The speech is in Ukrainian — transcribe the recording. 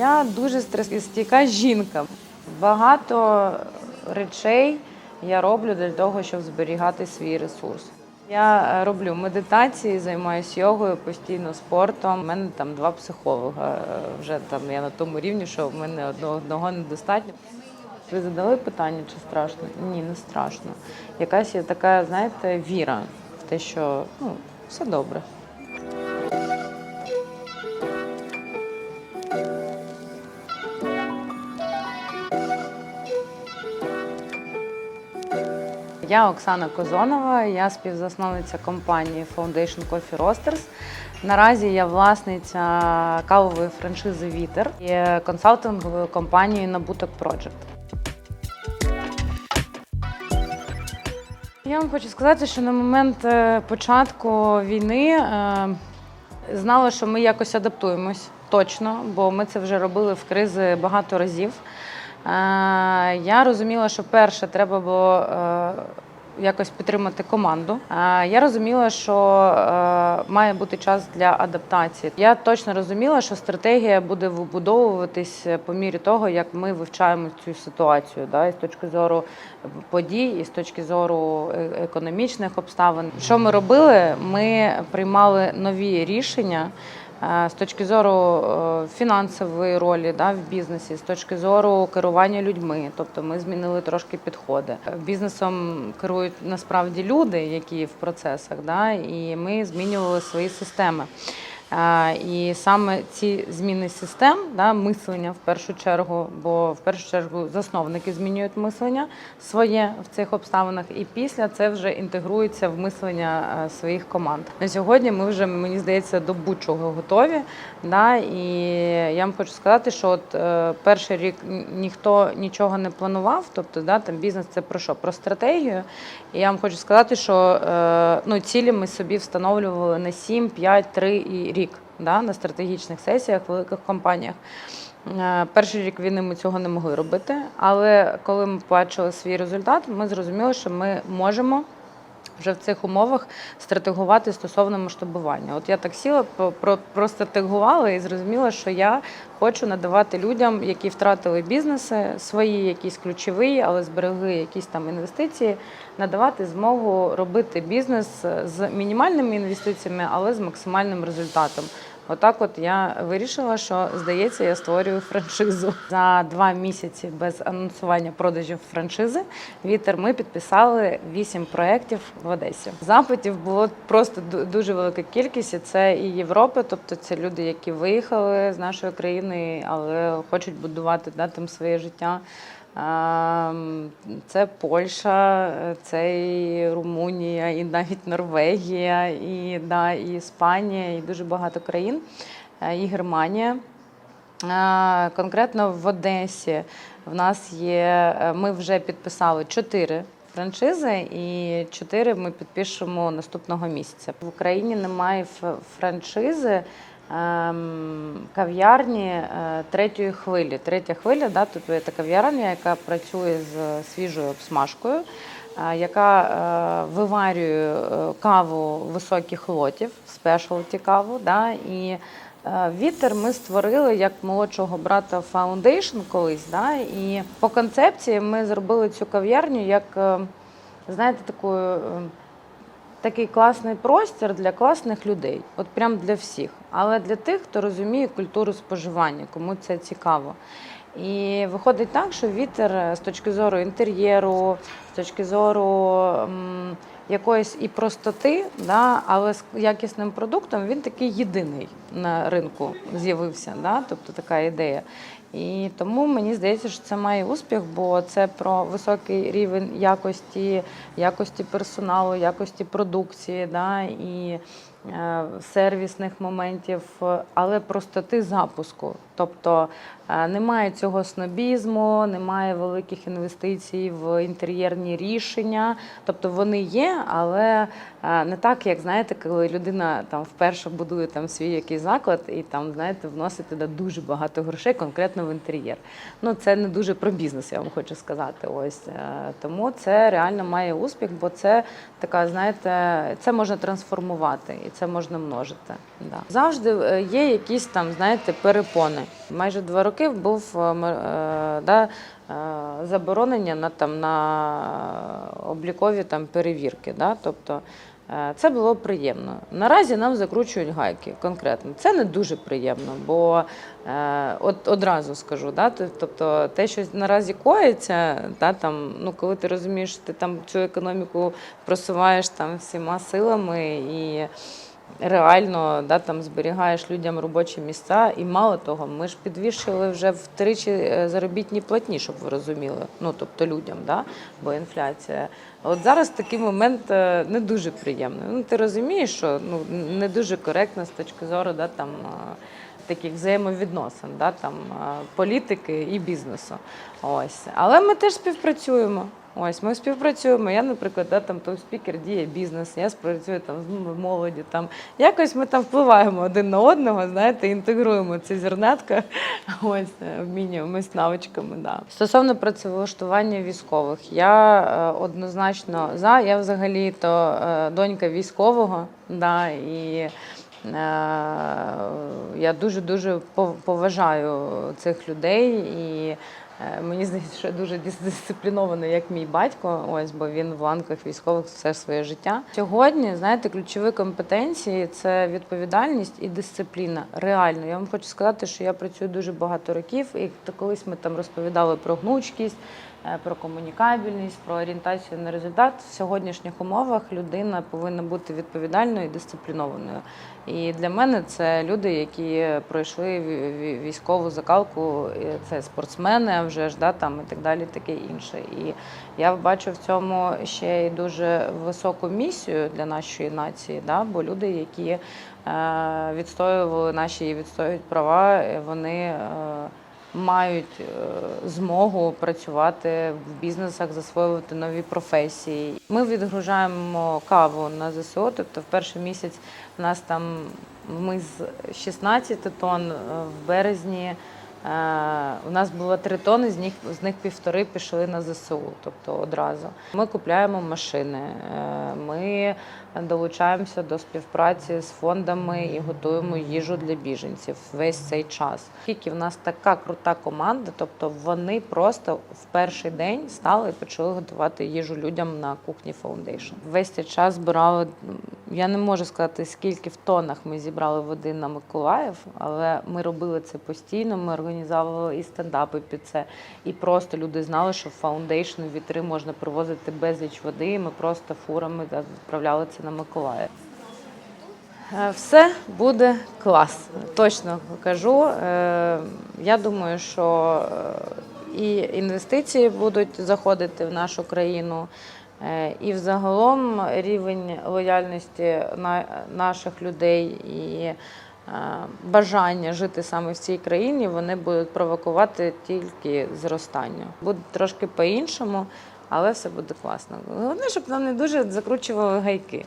Я дуже стресостійка жінка. Багато речей я роблю для того, щоб зберігати свій ресурс. Я е, роблю медитації, займаюся йогою, постійно спортом. У мене там два психолога. Е, Вже там я на тому рівні, що в мене одного, одного недостатньо. Ви задали питання, чи страшно? Ні, не страшно. Якась є така, знаєте, віра в те, що ну, все добре. Я Оксана Козонова, я співзасновниця компанії Foundation Coffee Roasters. Наразі я власниця кавової франшизи Вітер і консалтингової компанії Набуток Project. Я вам хочу сказати, що на момент е, початку війни е, знала, що ми якось адаптуємось точно, бо ми це вже робили в кризи багато разів. Е, Я розуміла, що перше треба було е, якось підтримати команду. Е, Я розуміла, що е, має бути час для адаптації. Я точно розуміла, що стратегія буде вибудовуватись по мірі того, як ми вивчаємо цю ситуацію, да, і з точки зору подій, і з точки зору е- економічних обставин. Що ми робили? Ми приймали нові рішення. Е, З точки зору е, фінансової ролі да, в бізнесі, з точки зору керування людьми, тобто ми змінили трошки підходи. Е, Бізнесом керують насправді люди, які в процесах, да, і ми змінювали свої системи. І саме ці зміни систем, да, мислення в першу чергу, бо в першу чергу засновники змінюють мислення своє в цих обставинах, і після це вже інтегрується в мислення е, своїх команд. На сьогодні ми вже мені здається до будь-чого готові. Да, і я вам хочу сказати, що от е, перший рік ніхто нічого не планував. Тобто, да, там бізнес це про що? Про стратегію. І я вам хочу сказати, що е, ну, цілі ми собі встановлювали на 7, 5, 3 і рік да, на стратегічних сесіях великих компаніях. Е, Перший рік війни ми цього не могли робити, але коли ми побачили свій результат, ми зрозуміли, що ми можемо вже в цих умовах стратегувати стосовно масштабування. От я так сіла, про- про- простратегувала і зрозуміла, що я хочу надавати людям, які втратили бізнеси, свої якісь ключові, але зберегли якісь там інвестиції, надавати змогу робити бізнес з мінімальними інвестиціями, але з максимальним результатом. Отак, от я вирішила, що здається, я створюю франшизу за два місяці без анонсування продажів франшизи. Вітер ми підписали вісім проєктів в Одесі. Запитів було просто ду- дуже велика кількість. і Це і Європа, тобто це люди, які виїхали з нашої країни, але хочуть будувати да, там своє життя. Ем, Це Польща, це і Румунія, і навіть Норвегія, і, да, і Іспанія, і дуже багато країн, Е, і Германія. Е, Конкретно в Одесі в нас є, е, ми вже підписали чотири франшизи, і чотири ми підпишемо наступного місяця. В Україні немає франшизи. Ем, Кав'ярні е, третьої хвилі. Третя хвиля, да, є така кав'ярня, яка працює з свіжою обсмажкою, е, яка е, виварює каву високих лотів, спешалті каву. Да, і Вітер ми створили як молодшого брата Foundation колись. Да? І по концепції ми зробили цю кав'ярню як, знаєте, такою. Такий класний простір для класних людей, от прям для всіх, але для тих, хто розуміє культуру споживання, кому це цікаво. І виходить так, що вітер е, з точки зору інтер'єру, з точки зору м, якоїсь і простоти, да, але з якісним продуктом він такий єдиний на ринку з'явився. Да, тобто така ідея. І тому мені здається, що це має успіх, бо це про високий рівень якості, якості персоналу, якості продукції, да, і сервісних моментів, е, але простоти запуску. Тобто е, немає цього снобізму, немає великих інвестицій в інтер'єрні рішення. Тобто вони є, але е, не так, як знаєте, коли людина там вперше будує там свій якийсь заклад і там, знаєте, вносить туди дуже багато грошей, конкретно в інтер'єр. Ну це не дуже про бізнес, я вам хочу сказати. Ось е, тому це реально має успіх, бо це така, знаєте, це можна трансформувати і це можна множити. Да. Завжди е, є якісь там, знаєте, перепони. Майже два роки був е, да, заборонення на там на облікові там перевірки. Да? Тобто це було приємно. Наразі нам закручують гайки конкретно. Це не дуже приємно, бо е, от одразу скажу, да? тобто те, що наразі коїться, да, там, ну, коли ти розумієш, ти там цю економіку просуваєш там всіма силами і реально да, там зберігаєш людям робочі місця. І мало того, ми ж підвищили вже втричі е, заробітні платні, щоб ви розуміли. Ну тобто людям, да, бо інфляція. От зараз такий момент е, не дуже приємний. Ну ти розумієш, що ну не дуже коректно з точки зору да, там. е, Таких взаємовідносин, да, там, політики і бізнесу. Ось. Але ми теж співпрацюємо. Ось ми співпрацюємо. Я, наприклад, да, там той спікер діє бізнес, я співпрацюю там з молоді. Там якось ми там впливаємо один на одного, знаєте, інтегруємо ці зернятка, ось е, обмінюємось навичками. Да. Стосовно працевлаштування військових, я е, однозначно за. Я взагалі то е, донька військового, да, і Е, Я дуже дуже поважаю цих людей і мені здається, що я дуже дис- дисциплінована, як мій батько. Ось бо він в ланках військових все своє життя. Сьогодні знаєте, ключові компетенції це відповідальність і дисципліна. Реально, я вам хочу сказати, що я працюю дуже багато років, і колись ми там розповідали про гнучкість. Е, Про комунікабельність, про орієнтацію на результат в сьогоднішніх умовах людина повинна бути відповідальною і дисциплінованою. І для мене це люди, які пройшли ві- ві- військову закалку, це спортсмени, а вже ж да там і так далі, таке інше. І я бачу в цьому ще й дуже високу місію для нашої нації, да, бо люди, які е, відстоювали наші і відстоюють права, е, вони. Мають е, змогу працювати в бізнесах, засвоювати нові професії. Ми відгружаємо каву на ЗСО, Тобто, в перший місяць у нас там ми з 16 тонн е, в березні. Е, У нас було 3 тонни, з них з них півтори пішли на ЗСУ, тобто одразу. Ми купляємо машини, е, ми долучаємося до співпраці з фондами і готуємо їжу для біженців весь цей час. Оскільки в нас така крута команда, тобто вони просто в перший день стали і почали готувати їжу людям на кухні Foundation. Весь цей час збирали. Я не можу сказати, скільки в тоннах ми зібрали води на Миколаїв, але ми робили це постійно. Ми організовували і стендапи під це. І просто люди знали, що в в вітри можна привозити безліч води. І ми просто фурами відправляли це на Миколаїв. Е, Все буде клас. Точно кажу. Е, Я думаю, що е, і інвестиції будуть заходити в нашу країну, і взагалом рівень лояльності наших людей і бажання жити саме в цій країні вони будуть провокувати тільки зростання. Буде трошки по-іншому, але все буде класно. Головне, щоб нам не дуже закручували гайки.